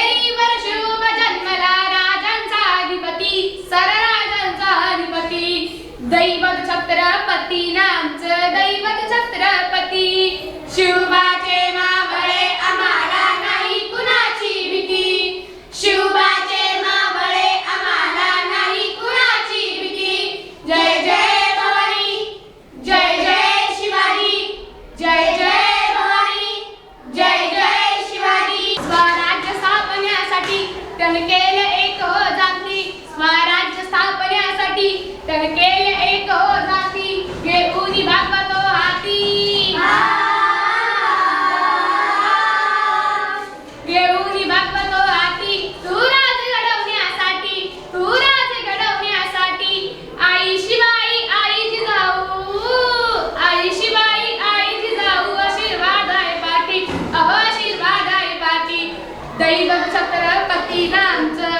हेरीवर राजांचा अधिपती सरराजांचा अधिपती. दैवत छत्रपती नामच दैवत छत्रपती. शिवबा त्याने केले एक हो जाती स्वराज्य स्थापनेसाठी त्याने केले एक हो दैवत छत्रपतीला आमचं